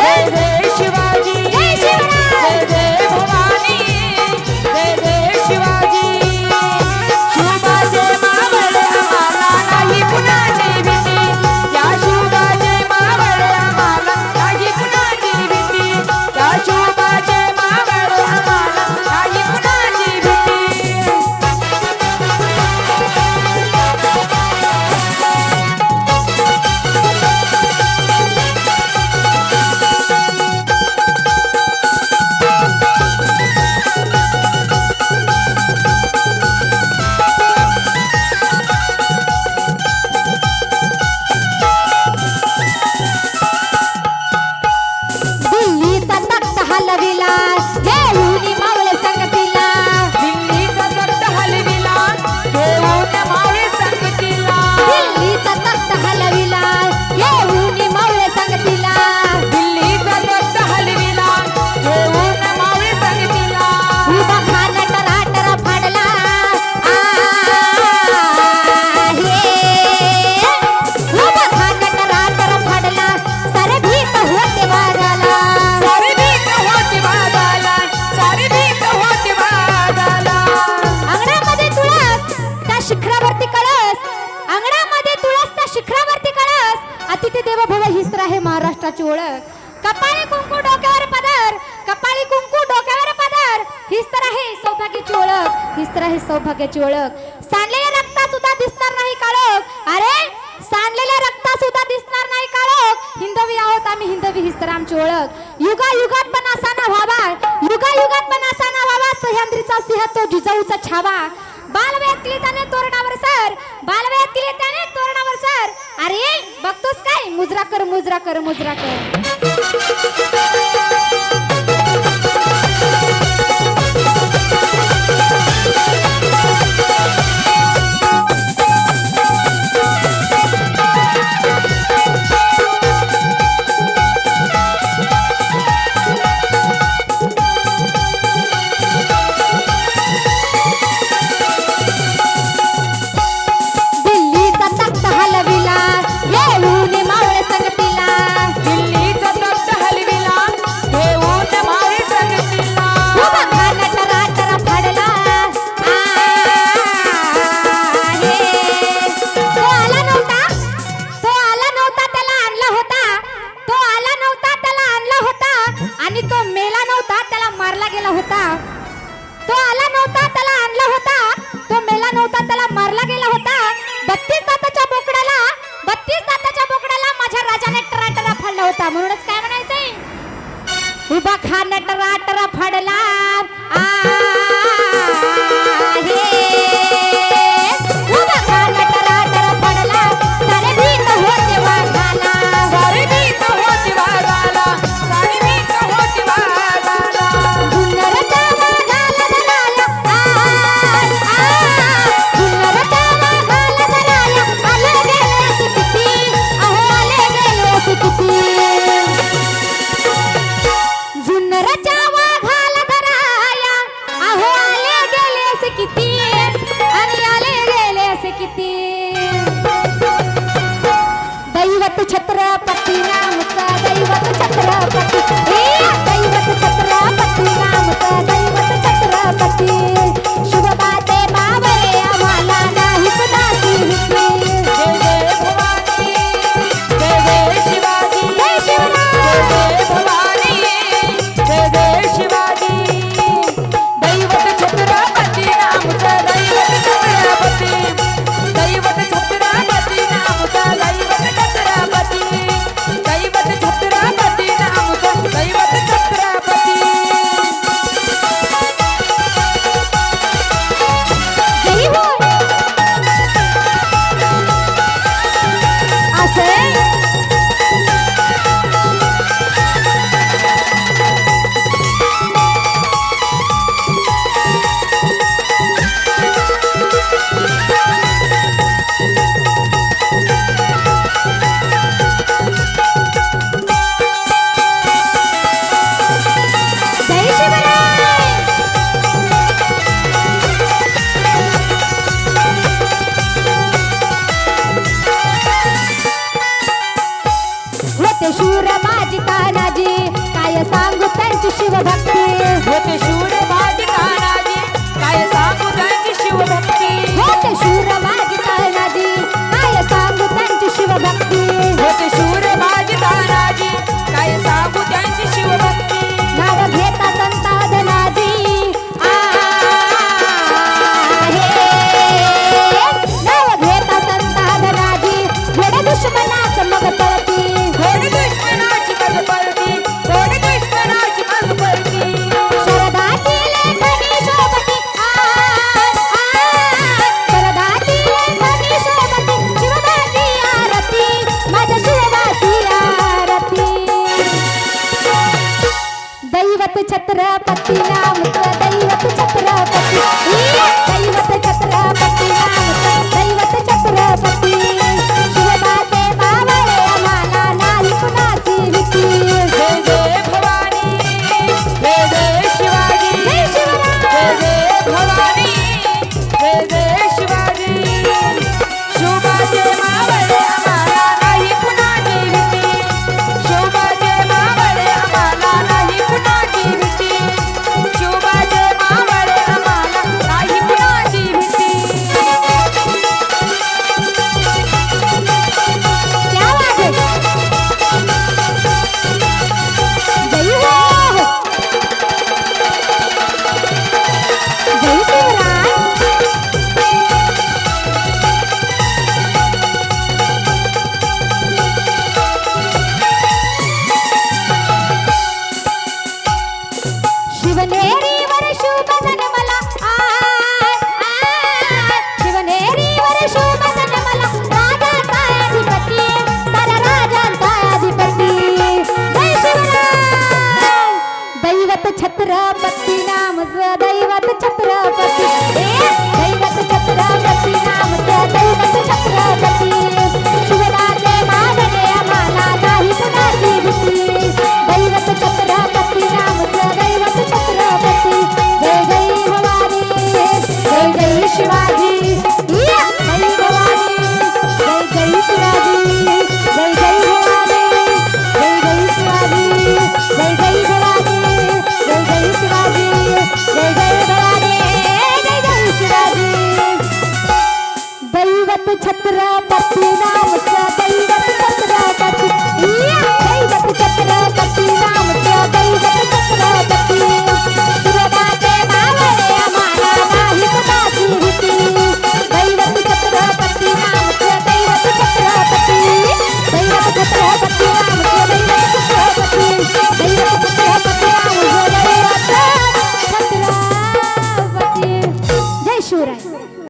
Beijo! माणसाची ओळख. कपाळी कुंकू डोक्यावर पदर. कपाळी कुंकू डोक्यावर पदर. हीच तर आहे सौभाग्याची ओळख. हीच तर आहे सौभाग्याची ओळख. सांडलेल्या रक्ता सुद्धा दिसणार नाही काळोख. अरे सांडलेल्या रक्ता सुद्धा दिसणार नाही काळोख. हिंदवी आहोत आम्ही हिंदवी हीच तर आमची ओळख. युगा युगात पण असा ना व्हावा. युगा युगात पण असा ना व्हावा. सह्याद्रीचा सिंह तो जिजाऊचा छावा. केली त्याने तोरणावर सर. बालवयात केली त्याने तोरणावर सर. अरे बघतोस काय? मुजरा कर मुजरा कर मुजरा कर होता. तो आला नव्हता त्याला आणला होता. तो मेला नव्हता त्याला मारला गेला होता. बत्तीस दाताच्या बोकडाला बत्तीस दाताच्या बोकडाला माझ्या राजाने टराटरा फाडला होता. म्हणूनच काय म्हणायचंय? उभा खान टरा ದೈವತ್ತು ಛತ್ರಪತಿ ನಾಮಕ ದೈವತ್ತು ಛತ್ರಪತಿ ದೈವತ್ತು ಛತ್ರಪತಿ ನಾಮಕ ದೈವತ್ತು ಛತ್ರಪತಿ.